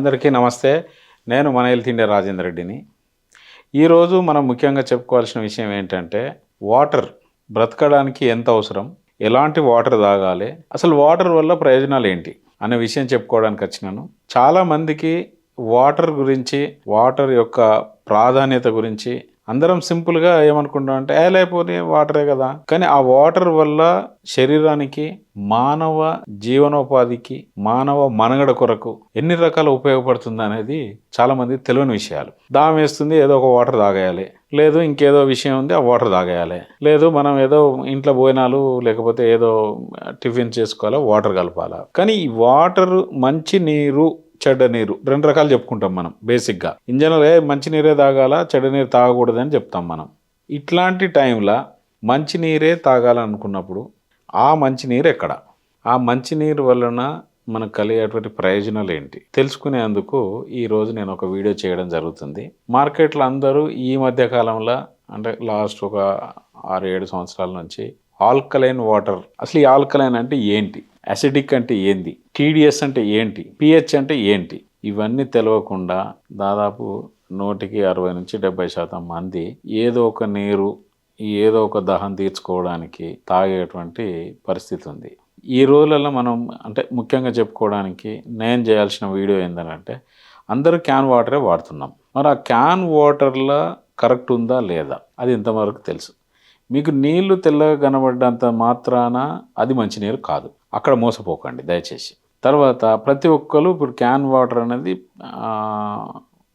అందరికీ నమస్తే. నేను మన హెల్త్ ఇండియా రాజేంద్ర రెడ్డిని. ఈరోజు మనం ముఖ్యంగా చెప్పుకోవాల్సిన విషయం ఏంటంటే వాటర్ బ్రతకడానికి ఎంత అవసరం? ఎలాంటి వాటర్ తాగాలి? అసలు వాటర్ వల్ల ప్రయోజనాలు ఏంటి? అనే విషయం చెప్పుకోవడానికి వచ్చినాను. చాలామందికి వాటర్ గురించి వాటర్ యొక్క ప్రాధాన్యత గురించి అందరం సింపుల్గా ఏమనుకుంటాం అంటే ఏ లేకపోతే వాటరే కదా. కానీ ఆ వాటర్ వల్ల శరీరానికి మానవ జీవనోపాధికి మానవ మనుగడ కొరకు ఎన్ని రకాల ఉపయోగపడుతుంది అనేది చాలా మంది తెలియని విషయాలు. దాహం వేస్తుంది ఏదో ఒక వాటర్ తాగేయాలి. లేదు ఇంకేదో విషయం ఉంది ఆ వాటర్ తాగేయాలి. లేదు మనం ఏదో ఇంట్లో భోజనాలు లేకపోతే ఏదో టిఫిన్ చేసుకోవాలా వాటర్ కలపాలా. కానీ ఈ వాటర్ మంచి నీరు చెడ్డ నీరు. రెండు రకాలు చెప్పుకుంటాం మనం బేసిక్గా ఇన్ జనరల్ మంచి నీరే తాగాల చెడ్డ నీరు తాగకూడదని చెప్తాం మనం. ఇట్లాంటి టైంలో మంచి నీరే తాగాలనుకున్నప్పుడు ఆ మంచి నీరు ఎక్కడ? ఆ మంచి నీరు వలన మనకు కలిగేటువంటి ప్రయోజనాలు ఏంటి? తెలుసుకునేందుకు ఈరోజు నేను ఒక వీడియో చేయడం జరుగుతుంది. మార్కెట్లో అందరూ ఈ మధ్య కాలంలో అంటే లాస్ట్ ఒక ఆరు ఏడు సంవత్సరాల నుంచి ఆల్కలైన్ వాటర్. అసలు ఈ ఆల్కలైన్ అంటే ఏంటి? అసిడిక్ అంటే ఏంది? టీడీఎస్ అంటే ఏంటి? పిహెచ్ అంటే ఏంటి? ఇవన్నీ తెలియకుండా దాదాపు నూటికి అరవై నుంచి డెబ్బై శాతం మంది ఏదో ఒక నీరు ఏదో ఒక దాహం తీర్చుకోవడానికి తాగేటువంటి పరిస్థితి ఉంది. ఈ రోజులలో మనం అంటే ముఖ్యంగా చెప్పుకోవడానికి నేను చేయాల్సిన వీడియో ఏంటంటే అందరూ క్యాన్ వాటరే వాడుతున్నాం. మరి ఆ క్యాన్ వాటర్లో కరెక్ట్ ఉందా లేదా? అది ఇంతవరకు తెలుసు. మీకు నీళ్ళు తెల్లగా కనబడ్డంత మాత్రాన అది మంచినీరు కాదు. అక్కడ మోసపోకండి దయచేసి. తర్వాత ప్రతి ఒక్కరు ఇప్పుడు క్యాన్ వాటర్ అనేది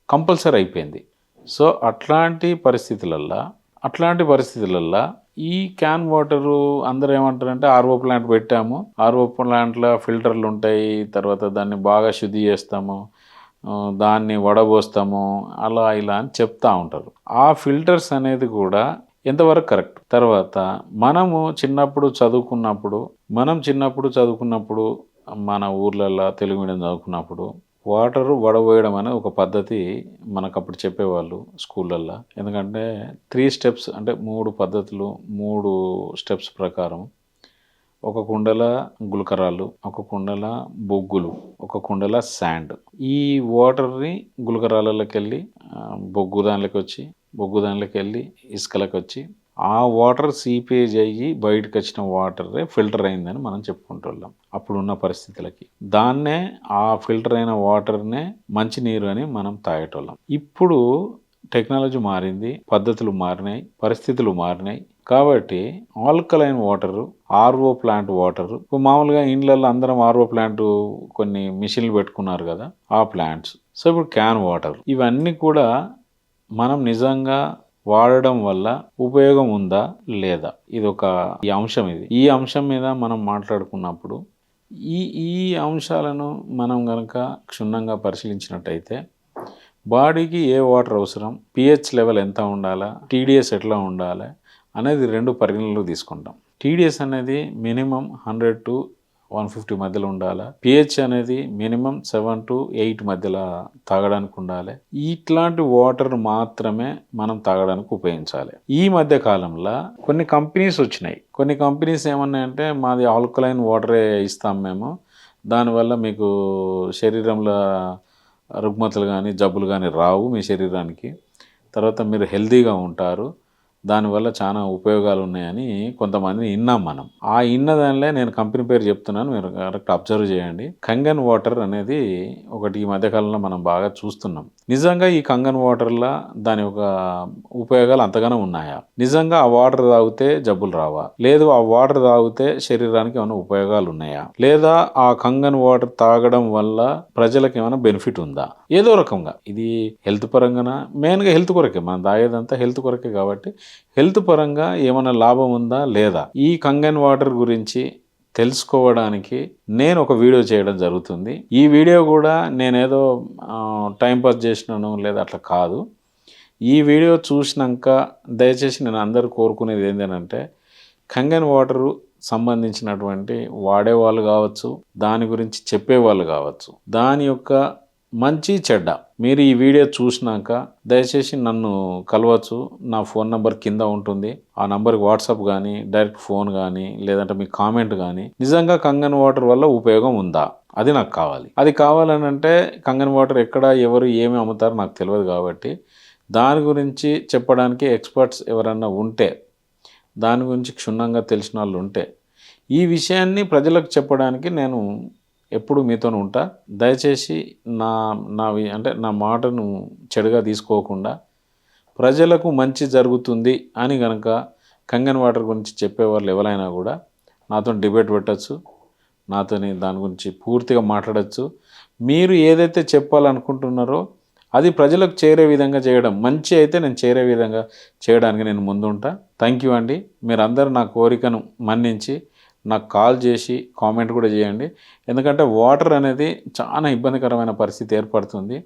కంపల్సరీ అయిపోయింది. సో అట్లాంటి పరిస్థితులల్లో అట్లాంటి పరిస్థితులల్లో ఈ క్యాన్ వాటరు అందరూ ఏమంటారంటే ఆర్ఓ ప్లాంట్ పెట్టాము. ఆర్ఓ ప్లాంట్లో ఫిల్టర్లు ఉంటాయి. తర్వాత దాన్ని బాగా శుద్ధి చేస్తాము. దాన్ని వడబోస్తాము. అలా ఇలా అని చెప్తా ఉంటారు. ఆ ఫిల్టర్స్ అనేది కూడా ఎంతవరకు కరెక్ట్? తర్వాత మనము చిన్నప్పుడు చదువుకున్నప్పుడు మనం చిన్నప్పుడు చదువుకున్నప్పుడు మన ఊర్లల్లో తెలుగు మీడియం చదువుకున్నప్పుడు వాటర్ వడబోయడం అనే ఒక పద్ధతి మనకు అప్పుడు చెప్పేవాళ్ళు స్కూళ్ళల్లో. ఎందుకంటే త్రీ స్టెప్స్ అంటే మూడు పద్ధతులు మూడు స్టెప్స్ ప్రకారం ఒక కుండల గులకరాలు ఒక కుండల బొగ్గులు ఒక కుండల శాండ్ ఈ వాటర్ని గులకరాలలోకి వెళ్ళి బొగ్గు దానిలోకి వచ్చి బొగ్గు దానిలోకి వెళ్ళి ఇసుకలకు వచ్చి ఆ వాటర్ సీపేజ్ అయ్యి బయటకు వచ్చిన వాటరే ఫిల్టర్ అయిందని మనం చెప్పుకుంటున్నాం అప్పుడున్న పరిస్థితులకి. దాన్నే ఆ ఫిల్టర్ అయిన వాటర్నే మంచినీరు అని మనం తాగేటోళ్ళం. ఇప్పుడు టెక్నాలజీ మారింది పద్ధతులు మారినాయి పరిస్థితులు మారినాయి. కాబట్టి alkaline water RO plant water ఇప్పుడు మామూలుగా ఇండ్లలో అందరం ఆర్ఓ ప్లాంట్ కొన్ని మిషన్లు పెట్టుకున్నారు కదా ఆ ప్లాంట్స్. సో ఇప్పుడు క్యాన్ వాటర్ ఇవన్నీ కూడా మనం నిజంగా వాడడం వల్ల ఉపయోగం ఉందా లేదా? ఇది ఒక ఈ అంశం ఇది. ఈ అంశం మీద మనం మాట్లాడుకున్నప్పుడు ఈ ఈ అంశాలను మనం కనుక క్షుణ్ణంగా పరిశీలించినట్టయితే బాడీకి ఏ వాటర్ అవసరం పిహెచ్ లెవెల్ ఎంత ఉండాలా టీడీఎస్ ఎట్లా ఉండాలి అనేది రెండు పరిగణనలో తీసుకుంటాం. టీడీఎస్ అనేది minimum hundred to one fifty మధ్యలో ఉండాలి? పిహెచ్ అనేది మినిమం సెవెన్ టు ఎయిట్ మధ్యలో తాగడానికి ఉండాలి. ఇట్లాంటి వాటర్ మాత్రమే మనం తాగడానికి ఉపయోగించాలి. ఈ మధ్య కాలంలో కొన్ని కంపెనీస్ వచ్చినాయి. కొన్ని కంపెనీస్ ఏమన్నాయంటే మాది ఆల్కలైన్ వాటరే ఇస్తాం మేము. దానివల్ల మీకు శరీరంలో రుగ్మతలు కానీ జబ్బులు కానీ రావు మీ శరీరానికి. తర్వాత మీరు హెల్తీగా ఉంటారు. దానివల్ల చాలా ఉపయోగాలు ఉన్నాయని కొంతమంది విన్నాం మనం. ఆ ఇన్న దానిలో నేను కంపెనీ పేరు చెప్తున్నాను మీరు కరెక్ట్ అబ్జర్వ్ చేయండి. కంగన్ వాటర్ అనేది ఒకటి ఈ మధ్యకాలంలో మనం బాగా చూస్తున్నాం. నిజంగా ఈ కంగన్ వాటర్లో దాని యొక్క ఉపయోగాలు అంతగానో ఉన్నాయా? నిజంగా ఆ వాటర్ తాగితే జబ్బులు రావా? లేదు ఆ వాటర్ తాగితే శరీరానికి ఏమైనా ఉపయోగాలు ఉన్నాయా? లేదా ఆ కంగన్ వాటర్ తాగడం వల్ల ప్రజలకు ఏమైనా బెనిఫిట్ ఉందా? ఏదో రకంగా. ఇది హెల్త్ పరంగాన? మెయిన్గా హెల్త్ కొరకే. మనం తాగేదంతా హెల్త్ కొరకే కాబట్టి హెల్త్ పరంగా ఏమైనా లాభం ఉందా లేదా? ఈ కంగన్ వాటర్ గురించి తెలుసుకోవడానికి నేను ఒక వీడియో చేయడం జరుగుతుంది. ఈ వీడియో కూడా నేనేదో టైంపాస్ చేసినాను లేదా అట్లా కాదు. ఈ వీడియో చూసినాక దయచేసి నేను అందరూ కోరుకునేది ఏంటంటే కంగన్ వాటరు సంబంధించినటువంటి వాడేవాళ్ళు కావచ్చు దాని గురించి చెప్పేవాళ్ళు కావచ్చు. దాని యొక్క మంచి చెడ్డ. మీరు ఈ వీడియో చూసినాక దయచేసి నన్ను కలవచ్చు. నా ఫోన్ నంబర్ కింద ఉంటుంది. ఆ నంబర్కి వాట్సాప్ కానీ డైరెక్ట్ ఫోన్ కానీ లేదంటే మీ కామెంట్ కానీ నిజంగా కంగన్ వాటర్ వల్ల ఉపయోగం ఉందా? అది నాకు కావాలి. అది కావాలని అంటే కంగన్ వాటర్ ఎక్కడ ఎవరు ఏమి అమ్ముతారో నాకు తెలియదు కాబట్టి దాని గురించి చెప్పడానికి ఎక్స్పర్ట్స్ ఎవరన్నా ఉంటే దాని గురించి క్షుణ్ణంగా తెలిసిన వాళ్ళు ఉంటే ఈ విషయాన్ని ప్రజలకు చెప్పడానికి నేను ఎప్పుడు మీతో ఉంటా. దయచేసి నా నావి అంటే నా మాటను చెడుగా తీసుకోకుండా ప్రజలకు మంచి జరుగుతుంది అని కనుక కంగన్ వాటర్ గురించి చెప్పేవాళ్ళు ఎవరైనా కూడా నాతో డిబేట్ పెట్టచ్చు. నాతోని దాని గురించి పూర్తిగా మాట్లాడచ్చు. మీరు ఏదైతే చెప్పాలనుకుంటున్నారో అది ప్రజలకు చేరే విధంగా చేయడం మంచి అయితే నేను చేరే విధంగా చేయడానికి నేను ముందుంటా. థ్యాంక్ యూ అండి. మీరందరూ నా కోరికను మన్నించి నాకు కాల్ చేసి కామెంట్ కూడా చేయండి. ఎందుకంటే వాటర్ అనేది చాలా ఇబ్బందికరమైన పరిస్థితి ఏర్పడుతుంది.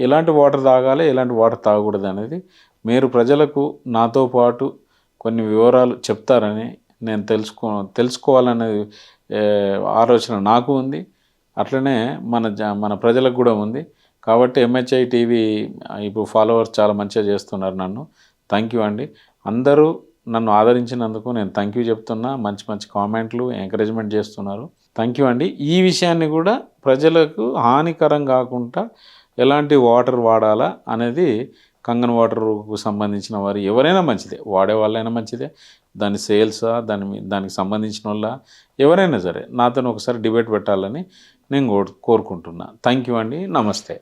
ఎలాంటి వాటర్ తాగాలి ఎలాంటి వాటర్ తాగకూడదు అనేది మీరు ప్రజలకు నాతో పాటు కొన్ని వివరాలు చెప్తారని నేను తెలుసుకో తెలుసుకోవాలనే ఆలోచన నాకు ఉంది. అట్లనే మన జ- మన ప్రజలకు కూడా ఉంది. కాబట్టి ఎంహెచ్ఐ టీవీ ఇప్పుడు ఫాలోవర్స్ చాలా మంచిగా చేస్తున్నారు నన్ను. థ్యాంక్ యూ అండి. అందరూ నన్ను ఆదరించినందుకు నేను థ్యాంక్ యూ చెప్తున్నా. మంచి మంచి కామెంట్లు ఎంకరేజ్మెంట్ చేస్తున్నారు. థ్యాంక్ యూ అండి. ఈ విషయాన్ని కూడా ప్రజలకు హానికరం కాకుండా ఎలాంటి వాటర్ వాడాలా అనేది కంగన్ వాటర్కు సంబంధించిన వారు ఎవరైనా మంచిదే. వాడే వాళ్ళైనా మంచిదే. దాని సేల్సా దాని మీ- దానికి సంబంధించిన వాళ్ళ ఎవరైనా సరే నాతో ఒకసారి డిబేట్ పెట్టాలని నేను కోరు- కోరుకుంటున్నా. థ్యాంక్ యూ అండి. నమస్తే.